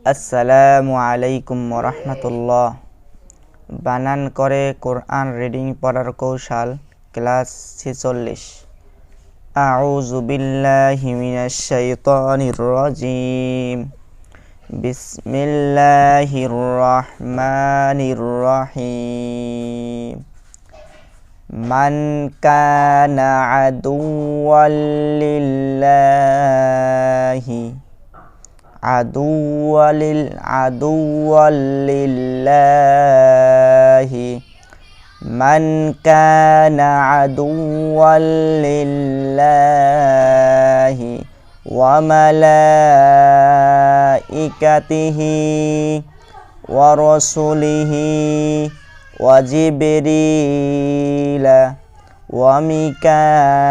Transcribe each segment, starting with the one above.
আসসালামু আলাইকুম রহমতুল্লাহ বানান করে কোরআন রিডিং পড়ার কৌশল ক্লাস ছেচল্লিশ أعوذ بالله من الشيطان الرجيم بسم الله الرحمن الرحيم من كان عدوا لله عدوا لل عدوا لله. من كان عدوا لله وملائكته ورسله وجبريل وميكال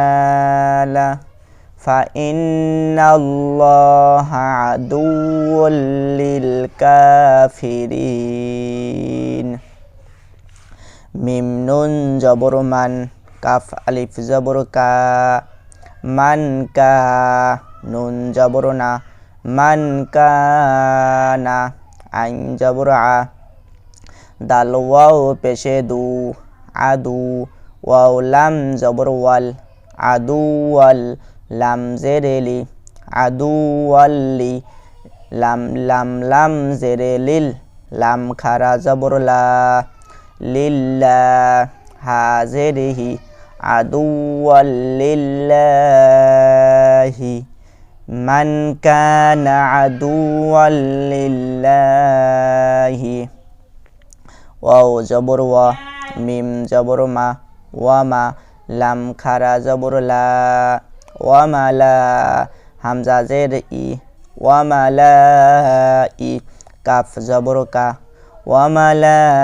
فإن الله عدو للكافرين. ميم نون جبر من كاف ألف جبر كا. من كا نون جبرنا. من كان عين جبرع دال واو بشدو عدو واو لم جبر وال عدو وال লাম জেরেলি আদু ওয়াল্লি লাম লাম লাম জেরেলিল লাম খারা জবর লা لله حاضره عدوا لله من كان عدوا لله واو جبر و মিম জবর মা ওয়ামা লাম খারা জবর লা ওয়ামা লা হামজা জের ই ওয়ামা লা ই কাফ জবর কা ওয়ামালাইকা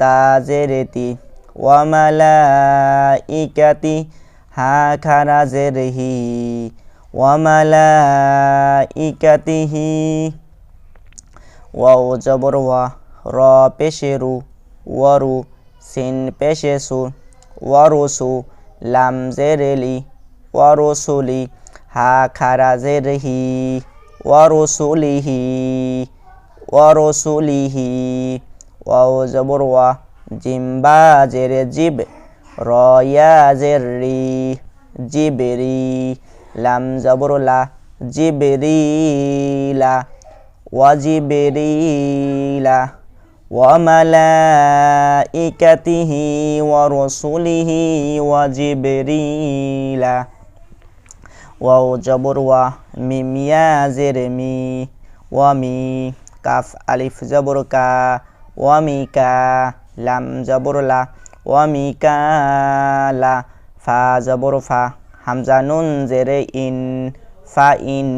তাজেরেতি ওয়ামালাইকাতি হা খারা জেরহি ওয়ামালাইকাতিহি ওয়াও জবর ওয়া র পেশেরু ওয়ারু সিন পেশেসু ওয়ারুসু লাম জেরেলি ওয়ারুসুলি হা খারা জেরহি ওয়ারুসুলিহি ওয়ারসুলিহি ওয়াও জবর ওয়া জিম্বা জেরে জিব রয়া জেরি জিবেরি, লাম জবর লা জিবেরিলা ওয়াজিবেরিলা وملائكته ورسله وجبريل وجبر وميم يا زرمي ومي كاف ألف جبر كا وميكا لم جبر لا وميكا لا فا جبر فا حمزة نون زر إن فا إن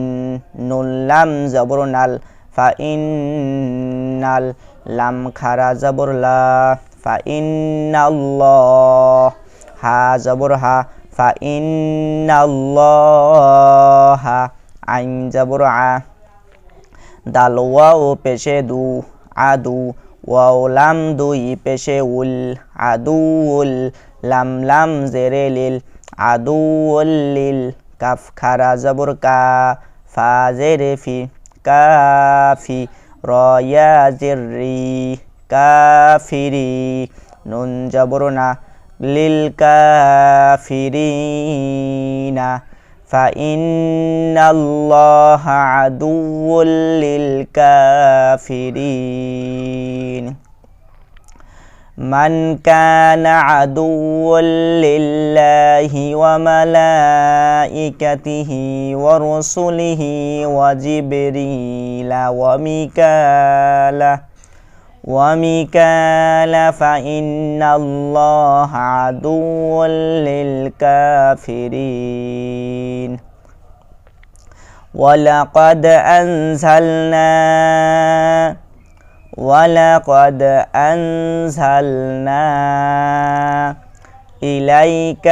نون لم جبر نال فا إن نال লাম খারা জবর লা, ফা ইন্নাল্লাহ। হা জবর হা, ফা ইন্নাল্লাহ। আইন জবর আ। দাল ওয়াও পেশে দু, আদু। ওয়াও লাম দুই পেশে উল, আদু উল। লাম লাম জেরে লিল, আদু লিল। কাফ খারা জবর কা, ফা জেরে ফি কাফি ريازري كافري نون جبرنا للكافرين. فإن الله عدو للكافرين. من كان عدوا لله وملائكته ورسله وجبريل وميكاله وميكال فإن الله عدو للكافرين. ولقد أنزلنا ولقد أنزلنا إليك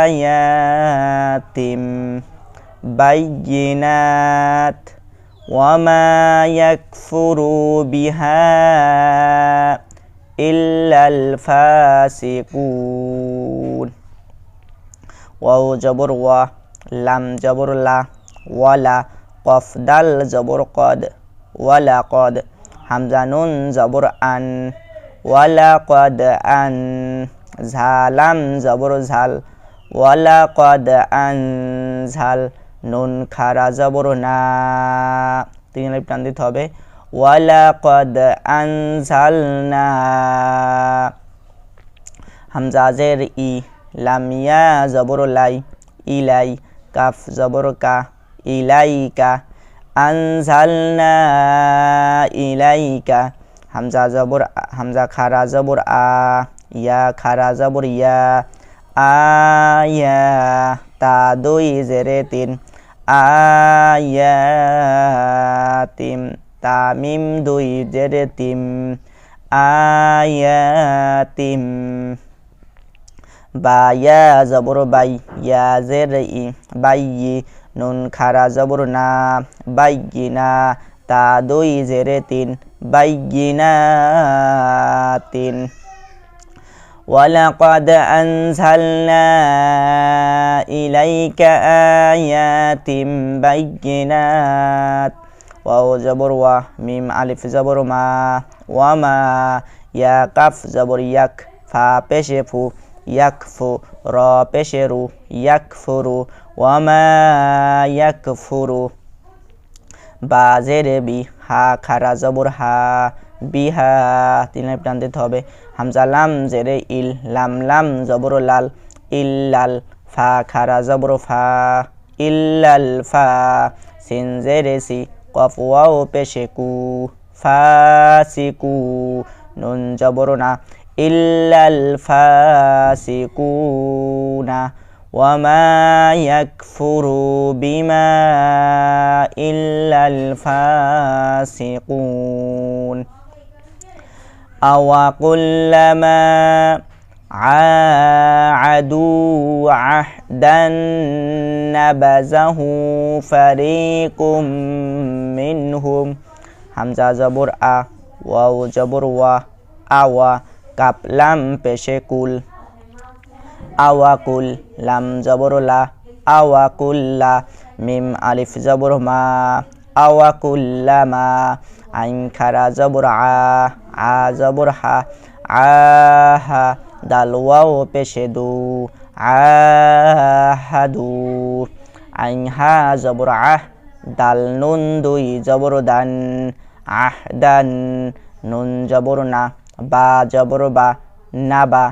آيات بينات وما يكفر بها إلا الفاسقون. واو جبر و لم جبر لا ولا قفدل جبر قد ولا قد হামজা নুন জবর আন ওয়ালা কদ আন, ঝালাম জবর ঝাল ওয়ালা কদ আন, ঝাল, নুন খারা জবর না। তিন লাইফ টান দিতে হবে। ওয়ালা কদ আন, ঝাল না। হামজাজের ই লামিয়া জবর, লাই ইলাই কাফ, জবর, কা ইলাইকা আনজালনা ইলাইকা হামজা জবর হামজা খারা জবর আ ইয়া খারা জবর ইয়া আয়া তা দুই জেরে তিন আয়া তিম তামিম দুই জেরে তিম আয়াতিম বা ইয়া জবর বাই ইয়া জের ই বাই নুন খারা জবর না বাইগিনা তা দুই জেরে তিন বাইগিনা তিন ولقد أنزلنا إليك آيات بينات واو زبر و ميم ألف زبر ما وما يا قف زبر يك فا পেশে ইয়াকফু র পেশেরু ইয়াকফুরু ওয়ামা ইয়াকফুরু বা হা খারা জবর হা বিহা তিন লাইফ হবে। হামজা লাম জেরে ইল লাম লাম জবর লাল ইল্লাল ফা খারা জবর ফা ইল্লাল ফা সিন জেরে সি কফ ওয়াও পেশে কু ফাসিকু নুন জবর না إلا الفاسقون وما يكفر بما إلا الفاسقون. أو كلما عاعدوا عهدا نبذه فريق منهم. همزة زبر أ واو جبر و أوا কাপলাম পেশে কুল। আওয়াকুল লাম জবরলা আওয়াকুল্লা মিম আলিফ জবর মা। আওয়াকুল্লামা আইন খারা জবর আ। আ জবর হা। আহা দাল ওয়াও পেশে দু। আহাদু আইন হা জবর আহ দাল নুন দুই জবর দান। আহ দান। নুন জবর না। বা জবর বা না বা,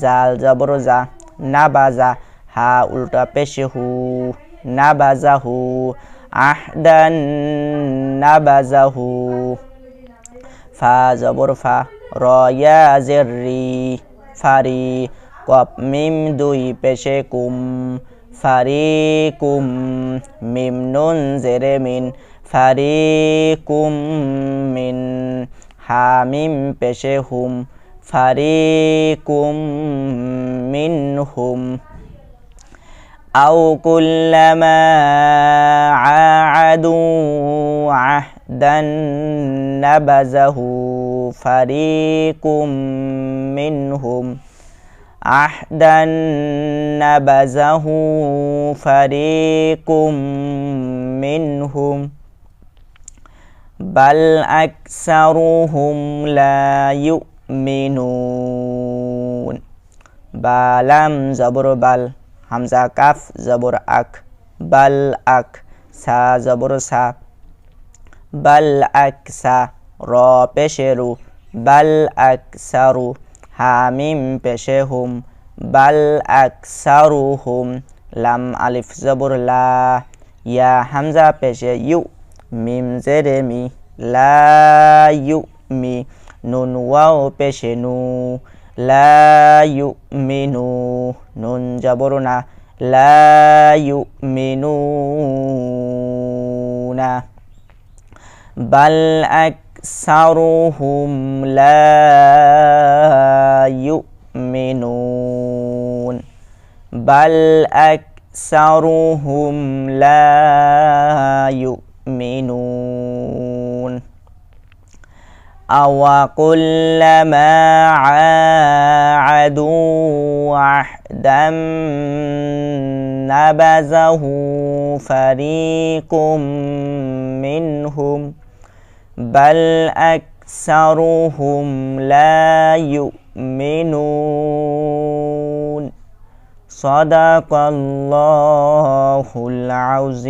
জাল জবর যা, না বাজা হা উল্টা পেশে হু, না বাজা হু আহদান না বাজা হু, ফা জবর ফা রয়া জেরি ফারি কপ মিম দুই পেশে কুম ফারি কুম, মিম নুন জেরে মিন ফারি কুম মিন حاميم بشهم فريق منهم. أو كلما عاهدوا عهدا نبذه فريق منهم. عهدا نبذه فريق منهم. বাল আকসারুহুম লা ইউমিনুন বালাম জবর বাল হামজা কাফ জবর আক বাল আক সা জবর সা বাল আকসা র পেশেরু বাল আকসারু হামিম পেশে হুম বাল আকসারু হুম লাম আলিফ জবর হামজা পেশে মিম জেরে মি লা ইউ মি নুন ওয়াও পেশে নু, লা ইউ মিনু নুন জবর না, লা ইউ মিনু না। বাল লা ইউমিনুন বাল আকসারুহুম লা ইউমিনুন يؤمنون. أو كلما عاهدوا عهدا نبذه فريق منهم بل أكثرهم لا يؤمنون. صدق الله العظيم.